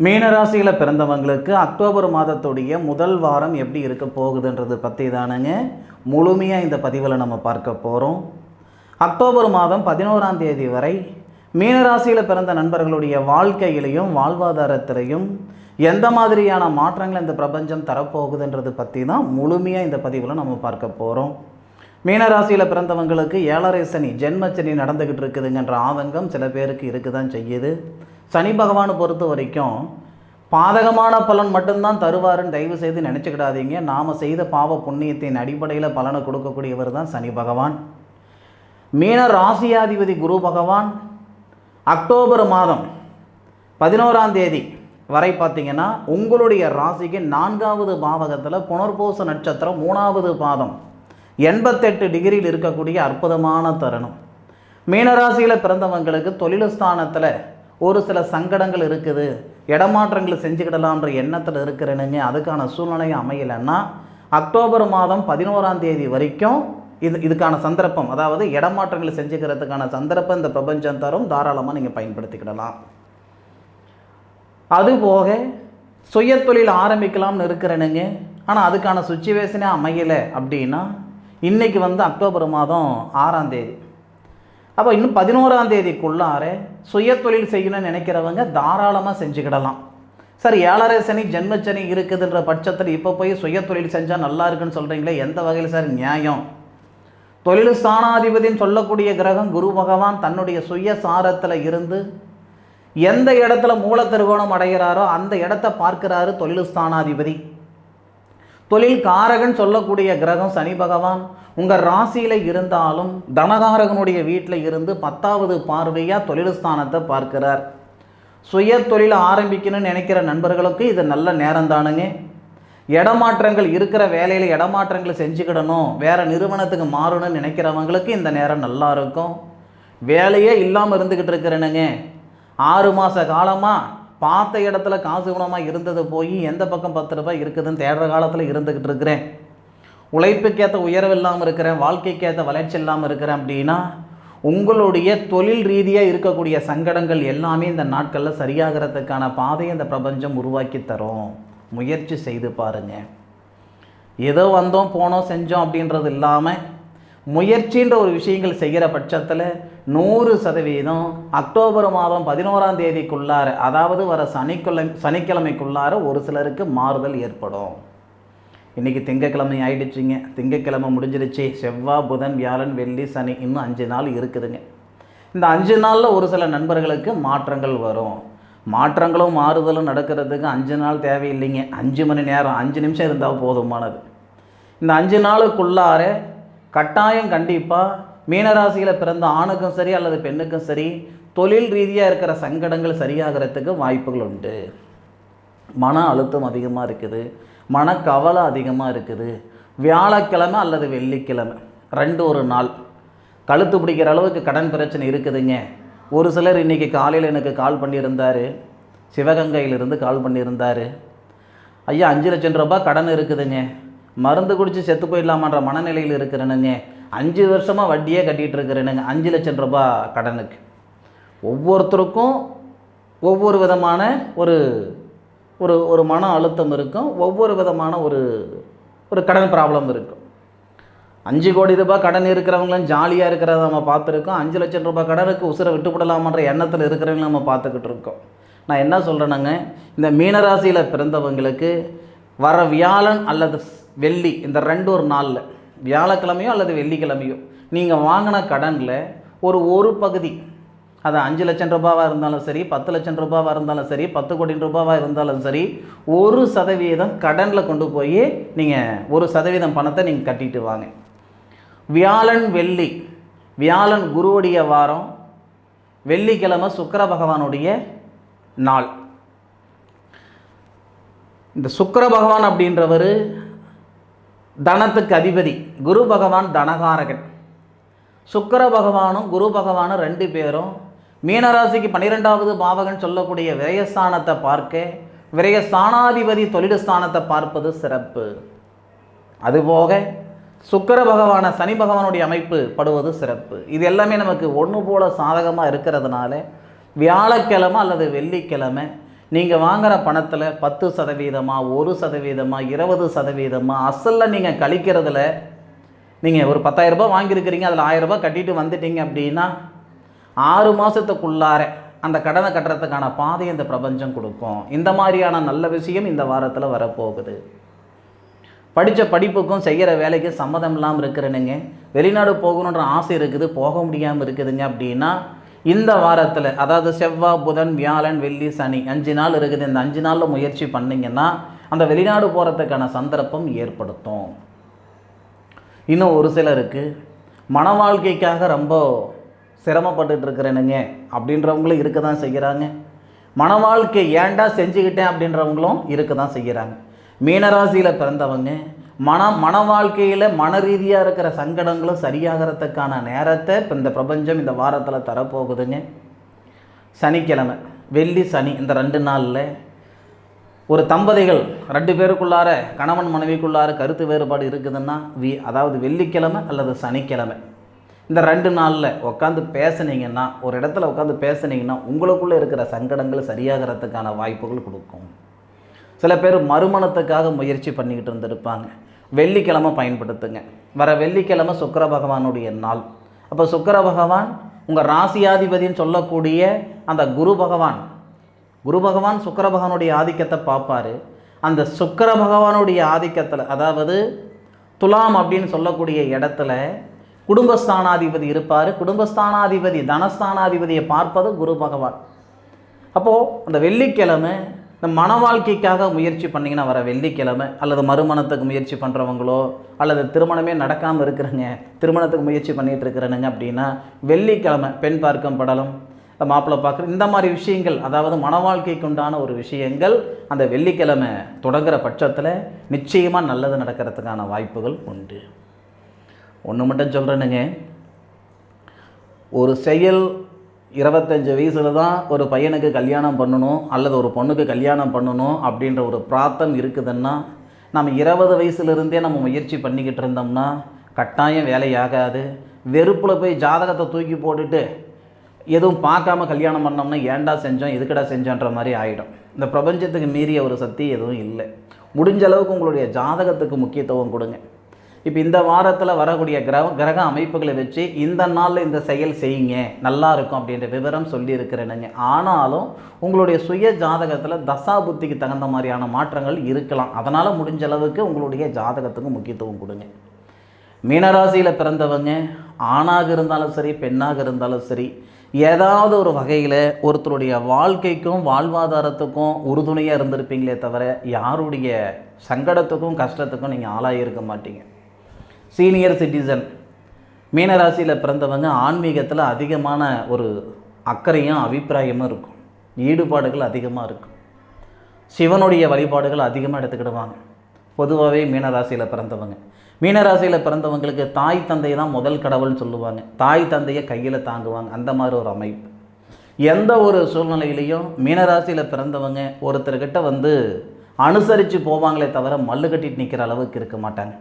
மீனராசியில் பிறந்தவங்களுக்கு அக்டோபர் மாதத்துடைய முதல் வாரம் எப்படி இருக்க போகுதுன்றது பற்றி தானுங்க. முழுமையாக இந்த பதிவில் நம்ம பார்க்க போகிறோம் அக்டோபர் மாதம் பதினோராம் தேதி வரை மீனராசியில் பிறந்த நண்பர்களுடைய வாழ்க்கையிலையும் வாழ்வாதாரத்திலையும் எந்த மாதிரியான மாற்றங்கள் இந்த பிரபஞ்சம் தரப்போகுதுன்றது பற்றி தான் முழுமையாக இந்த பதிவில் நம்ம பார்க்க போகிறோம் மீனராசியில் பிறந்தவங்களுக்கு ஏழரை சனி ஜென்மச்சனி நடந்துக்கிட்டு இருக்குதுங்கன்ற ஆதங்கம் சில பேருக்கு இருக்க தான் செய்யுது. சனி பகவானை பொறுத்த வரைக்கும் பாதகமான பலன் மட்டும்தான் தருவாருன்னு தயவு செய்து நினச்சிக்கிடாதீங்க. நாம் செய்த பாவ புண்ணியத்தின் அடிப்படையில் பலனை கொடுக்கக்கூடியவர் தான் சனி பகவான். மீன ராசியாதிபதி குரு பகவான் அக்டோபர் மாதம் பதினோராம் தேதி வரை பார்த்தீங்கன்னா உங்களுடைய ராசிக்கு நான்காவது பாவகத்தில் புனர்பூச நட்சத்திரம் மூணாவது பாதம். எண்பத்தெட்டு டிகிரியில் இருக்கக்கூடிய அற்புதமான தருணம். மீனராசியில் பிறந்தவங்களுக்கு தொழிலஸ்தானத்தில் ஒரு சில சங்கடங்கள் இருக்குது. இடமாற்றங்கள் செஞ்சுக்கிடலான்ற எண்ணத்தில் இருக்கிறேனுங்க. அதுக்கான சூழ்நிலை அமையலைன்னா அக்டோபர் மாதம் பதினோராம் தேதி வரைக்கும் இது இதுக்கான சந்தர்ப்பம். அதாவது இடமாற்றங்களை செஞ்சுக்கிறதுக்கான சந்தர்ப்பம் இந்த பிரபஞ்சம் தரும். தாராளமாக நீங்கள் பயன்படுத்திக்கிடலாம். அதுபோக சுயத்தொழில் ஆரம்பிக்கலாம்னு இருக்கிறேனுங்க. ஆனால் அதுக்கான சுச்சுவேஷனே அமையலை அப்படின்னா இன்றைக்கி வந்து அக்டோபர் மாதம் ஆறாம் தேதி. அப்போ இன்னும் பதினோராம் தேதிக்குள்ளார சுயத்தொழில் செய்யணும்னு நினைக்கிறவங்க தாராளமாக செஞ்சுக்கிடலாம். சார் ஏழரை சனி ஜென்மச்சனி இருக்குதுன்ற பட்சத்தில் இப்போ போய் சுயத்தொழில் செஞ்சால் நல்லா இருக்குன்னு சொல்கிறீங்களே எந்த வகையில் சார்? நியாயம். தொழில் ஸ்தானாதிபதின்னு சொல்லக்கூடிய கிரகம் குரு பகவான் தன்னுடைய சுய சாரத்தில் இருந்து எந்த இடத்துல மூல திருகோணம் அடைகிறாரோ அந்த இடத்த பார்க்கிறாரு தொழில் ஸ்தானாதிபதி. தொழில் காரகன் சொல்லக்கூடிய கிரகம் சனி பகவான். உங்கள் ராசியில் இருந்தாலும் தனகாரகனுடைய வீட்டில் இருந்து பத்தாவது பார்வையாக தொழில் ஸ்தானத்தை பார்க்கிறார். சுய தொழில் ஆரம்பிக்கணும்னு நினைக்கிற நண்பர்களுக்கு இது நல்ல நேரம் தானுங்க. இடமாற்றங்கள் இருக்கிற வேலையில் இடமாற்றங்கள் செஞ்சுக்கிடணும். வேறு நிறுவனத்துக்கு மாறணும்னு நினைக்கிறவங்களுக்கு இந்த நேரம் நல்லா இருக்கும். வேலையே இல்லாமல் இருந்துக்கிட்டு இருக்கிறேனுங்க. ஆறு மாத காலமாக பார்த்த இடத்துல காசு குணமாக இருந்தது போய் எந்த பக்கம் பத்து ரூபாய் இருக்குதுன்னு தேடுற காலத்தில் இருந்துக்கிட்டு இருக்கிறேன். உழைப்புக்கேற்ற உயர்வு இல்லாமல் இருக்கிறேன் வாழ்க்கைக்கேற்ற வளர்ச்சி இல்லாமல் இருக்கிறேன் அப்படின்னா உங்களுடைய தொழில் ரீதியாக இருக்கக்கூடிய சங்கடங்கள் எல்லாமே இந்த நாட்களில் சரியாகிறதுக்கான பாதையை இந்த பிரபஞ்சம் உருவாக்கி தரும். முயற்சி செய்து பாருங்கள் ஏதோ வந்தோம் போனோம் செஞ்சோம் அப்படின்றது இல்லாமல் முயற்சின்ற ஒரு விஷயங்கள் செய்கிற பட்சத்தில் நூறு சதவீதம் அக்டோபர் மாதம் பதினோராம் தேதிக்குள்ளார அதாவது வர சனிக்கிழமை சனிக்கிழமைக்குள்ளார ஒரு சிலருக்கு மாறுதல் ஏற்படும். இன்றைக்கி திங்கக்கிழமை ஆயிடுச்சுங்க. திங்கக்கிழமை முடிஞ்சிருச்சு. செவ்வாய் புதன் வியாழன் வெள்ளி சனி இன்னும் அஞ்சு நாள் இருக்குதுங்க. இந்த அஞ்சு நாளில் ஒரு சில நண்பர்களுக்கு மாற்றங்கள் வரும். மாற்றங்களும் மாறுதலும் நடக்கிறதுக்கு அஞ்சு நாள் தேவையில்லைங்க. அஞ்சு மணி நேரம் அஞ்சு நிமிஷம் இருந்தால் போதுமானது. இந்த அஞ்சு நாளுக்குள்ளார கட்டாயம் கண்டிப்பாக மீனராசியில் பிறந்த ஆணுக்கும் சரி அல்லது பெண்ணுக்கும் சரி தொழில் ரீதியாக இருக்கிற சங்கடங்கள் சரியாகிறதுக்கு வாய்ப்புகள் உண்டு. மன அழுத்தம் அதிகமாக இருக்குது மனக்கவலை அதிகமாக இருக்குது. வியாழக்கிழமை அல்லது வெள்ளிக்கிழமை ரெண்டு ஒரு நாள். கழுத்து பிடிக்கிற அளவுக்கு கடன் பிரச்சனை இருக்குதுங்க. ஒரு சிலர் இன்றைக்கி காலையில் எனக்கு கால் பண்ணியிருந்தார். சிவகங்கையிலிருந்து கால் பண்ணியிருந்தார். ஐயா அஞ்சு லட்சம் ரூபாய் கடன் இருக்குதுங்க. மருந்து குடித்து செத்து போயிடலாமான்ற மனநிலையில் இருக்கிறேனுங்க. அஞ்சு வருஷமாக வட்டியே கட்டிகிட்டு இருக்கிறேனுங்க அஞ்சு லட்சம் ரூபாய் கடனுக்கு. ஒவ்வொருத்தருக்கும் ஒவ்வொரு விதமான ஒரு ஒரு ஒரு மன அழுத்தம் இருக்கும். ஒவ்வொரு விதமான ஒரு ஒரு கடன் ப்ராப்ளம் இருக்கும். அஞ்சு கோடி ரூபாய் கடன் இருக்கிறவங்களும் ஜாலியாக இருக்கிறத நம்ம பார்த்துருக்கோம். அஞ்சு லட்சம் ரூபாய் கடனுக்கு உசுரை விட்டுவிடலாமன்ற எண்ணத்தில் இருக்கிறவங்களும் நம்ம பார்த்துக்கிட்டு இருக்கோம். நான் என்ன சொல்கிறேனுங்க இந்த மீனராசியில் பிறந்தவங்களுக்கு வர வியாழன் அல்லது வெள்ளி இந்த ரெண்டு ஒரு நாளில். வியாழக்கிழமையோ அல்லது வெள்ளிக்கிழமையோ. நீங்கள் வாங்கின கடனில் ஒரு ஒரு பகுதி அது அஞ்சு லட்சம் ரூபாவாக இருந்தாலும் சரி பத்து லட்சம் ரூபாவாக இருந்தாலும் சரி பத்து கோடி ரூபாவாக இருந்தாலும் சரி ஒரு சதவீதம் கடனில் கொண்டு போய் நீங்கள் ஒரு சதவீதம் பணத்தை நீங்கள் கட்டிட்டு வாங்க. வியாழன் வெள்ளி வியாழன் குருவுடைய வாரம் வெள்ளிக்கிழமை சுக்கர பகவானுடைய நாள். இந்த சுக்கர பகவான் அப்படின்றவர் தனத்துக்கு அதிபதி. குரு பகவான் தனகாரகன். சுக்கர பகவானும் குரு பகவானும் ரெண்டு பேரும் மீனராசிக்கு பன்னிரெண்டாவது பாவகன் சொல்லக்கூடிய விரயஸ்தானத்தை பார்க்க விரயஸ்தானாதிபதி தொழில் ஸ்தானத்தை பார்ப்பது சிறப்பு. அதுபோக சுக்கர பகவான சனி பகவானுடைய அமைப்பு படுவது சிறப்பு. இது எல்லாமே நமக்கு ஒன்று போல சாதகமாக இருக்கிறதுனால வியாழக்கிழமை அல்லது வெள்ளிக்கிழமை நீங்கள் வாங்குகிற பணத்தில் பத்து சதவீதமாக ஒரு சதவீதமாக இருபது சதவீதமாக அசலில் நீங்கள் கழிக்கிறதுல நீங்கள் ஒரு பத்தாயிரரூபா வாங்கியிருக்கிறீங்க அதில் ஆயிரரூபா கட்டிட்டு வந்துட்டீங்க அப்படின்னா ஆறு மாதத்துக்குள்ளார அந்த கடனை கட்டுறதுக்கான பாதையை இந்த பிரபஞ்சம் கொடுக்கும். இந்த மாதிரியான நல்ல விஷயம் இந்த வாரத்தில் வரப்போகுது. படித்த படிப்புக்கும் செய்கிற வேலைக்கும் சம்மதம் இல்லாமல் இருக்கிறனுங்க. வெளிநாடு போகணுன்ற ஆசை இருக்குது போக முடியாமல் இருக்குதுங்க அப்படின்னா இந்த வாரத்தில் அதாவது செவ்வாய் புதன் வியாழன் வெள்ளி சனி அஞ்சு நாள் இருக்குது. இந்த அஞ்சு நாளில் முயற்சி பண்ணிங்கன்னா அந்த வெளிநாடு போகிறதுக்கான சந்தர்ப்பம் ஏற்படுத்தும். இன்னும் ஒரு சிலருக்கு மன வாழ்க்கைக்காக ரொம்ப சிரமப்பட்டுட்டு இருக்கிறேனுங்க. அப்படின்றவங்களும் இருக்க தான் செய்கிறாங்க. மன வாழ்க்கை ஏன்டா செஞ்சுக்கிட்டேன் அப்படின்றவங்களும் இருக்க தான் செய்கிறாங்க. மீனராசியில் பிறந்தவங்க மன மன வாழ்க்கையில் மன ரீதியாக இருக்கிற சங்கடங்களும் சரியாகிறதுக்கான நேரத்தை இப்போ இந்த பிரபஞ்சம் இந்த வாரத்தில் தரப்போகுதுங்க. சனிக்கிழமை வெள்ளி சனி இந்த ரெண்டு நாளில் ஒரு தம்பதிகள் ரெண்டு பேருக்குள்ளார கணவன் மனைவிக்குள்ளார கருத்து வேறுபாடு இருக்குதுன்னா வி அதாவது வெள்ளிக்கிழமை அல்லது சனிக்கிழமை. இந்த ரெண்டு நாளில் உட்காந்து பேசுனீங்கன்னா ஒரு இடத்துல உட்காந்து பேசுனீங்கன்னா உங்களுக்குள்ளே இருக்கிற சங்கடங்கள் சரியாகிறதுக்கான வாய்ப்புகள் கொடுக்கும். சில பேர் மறுமணத்துக்காக முயற்சி பண்ணிக்கிட்டு இருந்திருப்பாங்க. வெள்ளிக்கிழமை பயன்படுத்துங்க. வர வெள்ளிக்கிழமை சுக்கிர பகவானுடைய நாள். அப்போ சுக்கிர பகவான் உங்கள் ராசியாதிபதின்னு சொல்லக்கூடிய அந்த குரு பகவான் குரு பகவான் சுக்கர பகவானுடைய ஆதிக்கத்தை பார்ப்பாரு. அந்த சுக்கர பகவானுடைய ஆதிக்கத்தில் அதாவது துலாம் அப்படின்னு சொல்லக்கூடிய இடத்துல குடும்பஸ்தானாதிபதி இருப்பார். குடும்பஸ்தானாதிபதி தனஸ்தானாதிபதியை பார்ப்பது குரு பகவான். அப்போது அந்த வெள்ளிக்கிழமை இந்த மன வாழ்க்கைக்காக முயற்சி பண்ணிங்கன்னா வர வெள்ளிக்கிழமை அல்லது மறுமணத்துக்கு முயற்சி பண்ணுறவங்களோ அல்லது திருமணமே நடக்காமல் இருக்கிறங்க திருமணத்துக்கு முயற்சி பண்ணிகிட்டு இருக்கிறனுங்க அப்படின்னா வெள்ளிக்கிழமை பெண் பார்க்கும் படலம் மாப்பிள்ளை பார்க்குற இந்த மாதிரி விஷயங்கள் அதாவது மன வாழ்க்கைக்கு உண்டான ஒரு விஷயங்கள் அந்த வெள்ளிக்கிழமை தொடங்குற பட்சத்தில் நிச்சயமாக நல்லது நடக்கிறதுக்கான வாய்ப்புகள் உண்டு. ஒன்று மட்டும் சொல்கிறேனுங்க ஒரு செயல் இருபத்தஞ்சு வயசில் தான் ஒரு பையனுக்கு கல்யாணம் பண்ணணும் அல்லது ஒரு பொண்ணுக்கு கல்யாணம் பண்ணணும் அப்படின்ற ஒரு பிராத்தம் இருக்குதுன்னா நம்ம இருபது வயசுலேருந்தே நம்ம முயற்சி பண்ணிக்கிட்டு இருந்தோம்னா கட்டாயம் வேலையாகாது. வெறுப்பில் போய் ஜாதகத்தை தூக்கி போட்டுட்டு எதுவும் பார்க்காம கல்யாணம் பண்ணோம்னா ஏன்டா செஞ்சோம்? எதுக்கடா செஞ்சோன்ற மாதிரி ஆகிடும் இந்த பிரபஞ்சத்துக்கு மீறிய ஒரு சக்தி எதுவும் இல்லை. முடிஞ்ச அளவுக்கு உங்களுடைய ஜாதகத்துக்கு முக்கியத்துவம் கொடுங்க. இப்போ இந்த வாரத்தில் வரக்கூடிய கிரக கிரக அமைப்புகளை வச்சு இந்த நாளில் இந்த செயல் செய்யுங்க நல்லா இருக்கும் அப்படின்ற விவரம் சொல்லியிருக்கிறேனுங்க ஆனாலும் உங்களுடைய சுய ஜாதகத்தில் தசா புத்திக்கு தகுந்த மாதிரியான மாற்றங்கள் இருக்கலாம். அதனால் முடிஞ்ச அளவுக்கு உங்களுடைய ஜாதகத்துக்கு முக்கியத்துவம் கொடுங்க. மீனராசியில் பிறந்தவங்க ஆணாக இருந்தாலும் சரி பெண்ணாக இருந்தாலும் சரி ஏதாவது ஒரு வகையில் ஒருத்தருடைய வாழ்க்கைக்கும் வாழ்வாதாரத்துக்கும் உறுதுணையாக இருந்திருப்பீங்களே தவிர யாருடைய சங்கடத்துக்கும் கஷ்டத்துக்கும் நீங்கள் ஆளாகியிருக்க மாட்டீங்க. Senior citizen. மீனராசியில் பிறந்தவங்க ஆன்மீகத்தில் அதிகமான ஒரு அக்கறையும் அபிப்பிராயமும் இருக்கும். ஈடுபாடுகள் அதிகமாக இருக்கும். சிவனுடைய வழிபாடுகள் அதிகமாக எடுத்துக்கிடுவாங்க. பொதுவாகவே மீனராசியில் பிறந்தவங்க. மீனராசியில் பிறந்தவங்களுக்கு தாய் தந்தை தான் முதல் கடவுள்னு சொல்லுவாங்க. தாய் தந்தையை கையில் தாங்குவாங்க. அந்த மாதிரி ஒரு அமைப்பு. எந்த ஒரு சூழ்நிலையிலையும் மீனராசியில் பிறந்தவங்க ஒருத்தர்கிட்ட வந்து அனுசரித்து போவாங்களே தவிர மல்லு கட்டிட்டு நிற்கிற அளவுக்கு இருக்க மாட்டாங்க.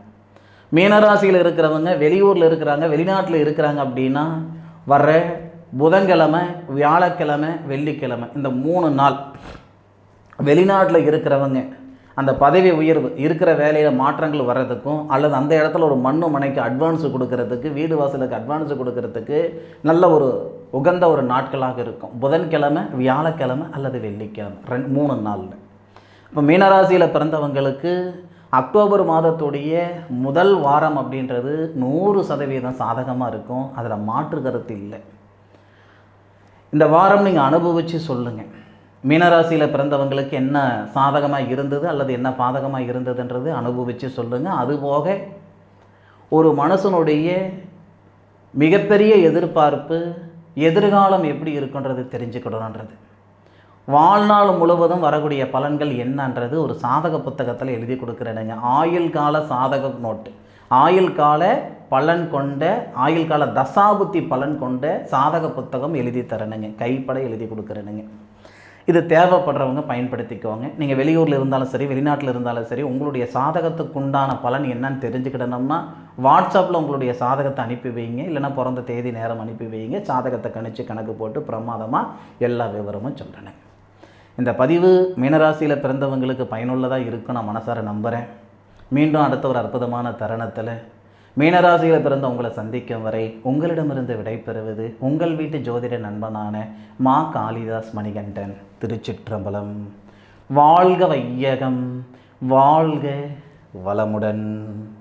மீனராசியில் இருக்கிறவங்க வெளியூரில் இருக்கிறாங்க வெளிநாட்டில் இருக்கிறாங்க அப்படின்னா வர்ற புதன்கிழமை வியாழக்கிழமை வெள்ளிக்கிழமை இந்த மூணு நாள் வெளிநாட்டில் இருக்கிறவங்க அந்த பதவி உயர்வு இருக்கிற வேலையில் மாற்றங்கள் வர்றதுக்கும் அல்லது அந்த இடத்துல ஒரு மண்ணு மனைக்கு அட்வான்ஸ் கொடுக்கறதுக்கு வீடு வாசலுக்கு அட்வான்ஸ் கொடுக்கறதுக்கு நல்ல ஒரு உகந்த ஒரு நாட்களாக இருக்கும். புதன்கிழமை வியாழக்கிழமை அல்லது வெள்ளிக்கிழமை ரெண்டு மூணு நாளில். இப்போ மீனராசியில் பிறந்தவங்களுக்கு அக்டோபர் மாதத்துடைய முதல் வாரம் அப்படின்றது நூறு சதவீதம் சாதகமாக இருக்கும். அதில் மாற்று கருத்து இல்லை. இந்த வாரம் நீங்கள் அனுபவித்து சொல்லுங்கள் மீனராசியில் பிறந்தவங்களுக்கு என்ன சாதகமாக இருந்தது அல்லது என்ன பாதகமாக இருந்ததுன்றது அனுபவித்து சொல்லுங்கள் அதுபோக ஒரு மனசனுடைய மிகப்பெரிய எதிர்பார்ப்பு எதிர்காலம் எப்படி இருக்குன்றது தெரிஞ்சுக்கணுன்றது வாழ்நாள் முழுவதும் வரக்கூடிய பலன்கள் என்னன்றது ஒரு சாதக புத்தகத்தில் எழுதி கொடுக்குறேனுங்க. ஆயுள் கால சாதக நோட்டு. ஆயுள் கால பலன் கொண்ட ஆயுள் கால தசாபுத்தி பலன் கொண்ட சாதக புத்தகம் எழுதி தரணுங்க கைப்பட எழுதி கொடுக்குறேனுங்க. இது தேவைப்படுறவங்க பயன்படுத்திக்கோங்க. நீங்கள் வெளியூரில் இருந்தாலும் சரி வெளிநாட்டில் இருந்தாலும் சரி உங்களுடைய சாதகத்துக்கு உண்டான பலன் என்னன்னு தெரிஞ்சுக்கிடணும்னா வாட்ஸ்அப்பில் உங்களுடைய சாதகத்தை அனுப்பி வைங்க. இல்லைன்னா பிறந்த தேதி நேரம் அனுப்பி வைங்க. சாதகத்தை கணிச்சு கணக்கு போட்டு பிரமாதமாக எல்லா விவரமும் சொல்கிறேன் இந்த பதிவு மீனராசியில் பிறந்தவங்களுக்கு பயனுள்ளதாக இருக்கும் நான் மனசார நம்புகிறேன் மீண்டும் அடுத்த ஒரு அற்புதமான தருணத்தில் மீனராசியில் பிறந்த உங்களை சந்திக்கும் வரை உங்களிடமிருந்து விடைபெறுவது உங்கள் வீட்டு ஜோதிட நண்பனான மா காளிதாஸ் மணிகண்டன் திருச்சிற்றம்பலம். வாழ்க வையகம் வாழ்க வளமுடன்.